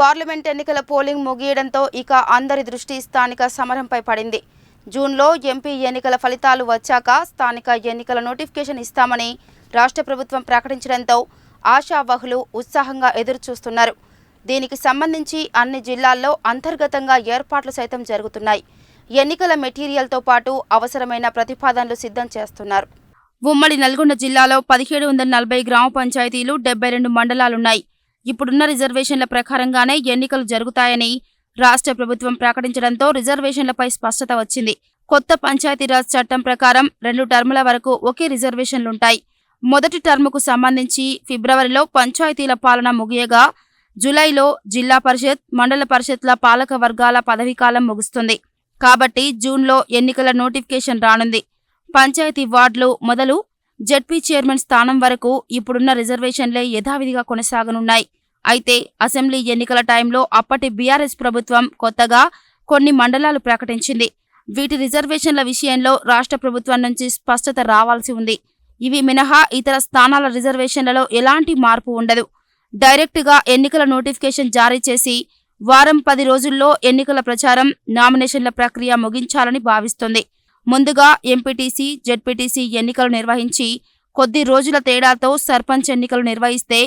Parliament ఎన్నికల polling ముగియడంతో ఇక అందరి దృష్టి స్థానిక సమరంపై పడింది. జూన్లో ఎంపీ ఎన్నికల ఫలితాలు వచ్చాక స్థానిక ఎన్నికల నోటిఫికేషన్ ఇస్తామని రాష్ట్ర ప్రభుత్వం ప్రకటించడంతో ఆశావహులు ఉత్సాహంగా ఎదురుచూస్తున్నారు. దీనికి సంబంధించి అన్ని జిల్లాల్లో అంతర్గతంగా ఏర్పాట్లు సైతం జరుగుతున్నాయి. ఎన్నికల మెటీరియల్తో పాటు అవసరమైన ప్రతిపాదనలు సిద్ధం చేస్తున్నారు. ఉమ్మడి నల్గొండ జిల్లాలో పదిహేడు వందల నలభై గ్రామ పంచాయతీలు డెబ్బై రెండు మండలాలున్నాయి. ఇప్పుడున్న రిజర్వేషన్ల ప్రకారంగానే ఎన్నికలు జరుగుతాయని రాష్ట్ర ప్రభుత్వం ప్రకటించడంతో రిజర్వేషన్లపై స్పష్టత వచ్చింది. కొత్త పంచాయతీరాజ్ చట్టం ప్రకారం రెండు టర్ముల వరకు ఒకే రిజర్వేషన్లుంటాయి. మొదటి టర్ముకు సంబంధించి ఫిబ్రవరిలో పంచాయతీల పాలన ముగియగా జూలైలో జిల్లా పరిషత్ మండల పరిషత్ల పాలక వర్గాల పదవీకాలం ముగుస్తుంది. కాబట్టి జూన్లో ఎన్నికల నోటిఫికేషన్ రానుంది. పంచాయతీ వార్డులు మొదలు జడ్పీ చైర్మన్ స్థానం వరకు ఇప్పుడున్న రిజర్వేషన్లే యథావిధిగా కొనసాగనున్నాయి. అయితే అసెంబ్లీ ఎన్నికల టైంలో అప్పటి బీఆర్ఎస్ ప్రభుత్వం కొత్తగా కొన్ని మండలాలు ప్రకటించింది. వీటి రిజర్వేషన్ల విషయంలో రాష్ట్ర ప్రభుత్వం నుంచి స్పష్టత రావాల్సి ఉంది. ఇవి మినహా ఇతర స్థానాల రిజర్వేషన్లలో ఎలాంటి మార్పు ఉండదు. డైరెక్టుగా ఎన్నికల నోటిఫికేషన్ జారీ చేసి వారం పది రోజుల్లో ఎన్నికల ప్రచారం నామినేషన్ల ప్రక్రియ ముగించాలని భావిస్తుంది. ముందుగా ఎంపీటీసీ జెడ్పీటీసీ ఎన్నికలు నిర్వహించి కొద్ది రోజుల తేడాతో సర్పంచ్ ఎన్నికలు నిర్వహిస్తే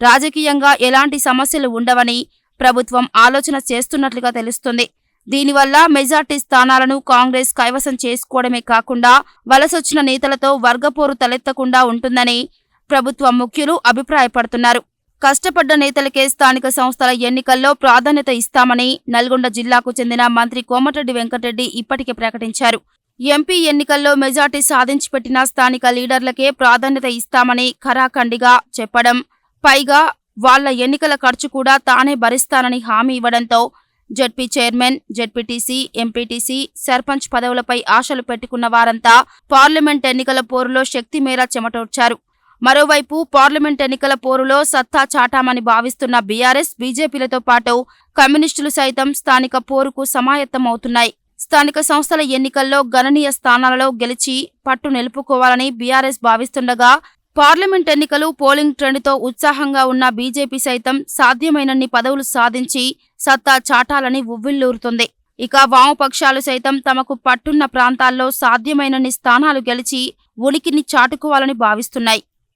రాజకీయంగా ఎలాంటి సమస్యలు ఉండవని ప్రభుత్వం ఆలోచన చేస్తున్నట్లుగా తెలుస్తుంది. దీనివల్ల మెజార్టీ స్థానాలను కాంగ్రెస్ కైవసం చేసుకోవడమే కాకుండా వలసొచ్చిన నేతలతో వర్గపోరు తలెత్తకుండా ఉంటుందని ప్రభుత్వ ముఖ్యులు అభిప్రాయపడుతున్నారు. కష్టపడ్డ నేతలకే స్థానిక సంస్థల ఎన్నికల్లో ప్రాధాన్యత ఇస్తామని నల్గొండ జిల్లాకు చెందిన మంత్రి కోమటిరెడ్డి వెంకటరెడ్డి ఇప్పటికే ప్రకటించారు. ఎంపీ ఎన్నికల్లో మెజార్టీ సాధించి పెట్టిన స్థానిక లీడర్లకే ప్రాధాన్యత ఇస్తామని ఖరాఖండిగా చెప్పడం. పైగా వాళ్ళ ఎన్నికల ఖర్చు కూడా తానే భరిస్తానని హామీ ఇవ్వడంతో ZP chairman ZPTC MPTC sarpanch పదవులపై ఆశలు పెట్టుకున్న వారంతా పార్లమెంట్ ఎన్నికల పోరులో శక్తి మేర చెమటోడ్చారు. మరోవైపు పార్లమెంట్ ఎన్నికల పోరులో సత్తా చాటామని భావిస్తున్న బీఆర్ఎస్ బీజేపీలతో పాటు కమ్యూనిస్టులు సైతం స్థానిక పోరుకు సమాయత్తమవుతున్నాయి. స్థానిక సంస్థల ఎన్నికల్లో గణనీయ స్థానాలలో గెలిచి పట్టు నిలుపుకోవాలని బీఆర్ఎస్ భావిస్తుండగా పార్లమెంట్ ఎన్నికలు పోలింగ్ ట్రెండ్తో ఉత్సాహంగా ఉన్న బీజేపీ సైతం సాధ్యమైనన్ని పదవులు సాధించి సత్తా చాటాలని ఉవ్విల్లూరుతుంది ఇక వామపక్షాలు సైతం తమకు పట్టున్న ప్రాంతాల్లో సాధ్యమైనన్ని స్థానాలు గెలిచి ఉనికిని చాటుకోవాలని భావిస్తున్నాయి.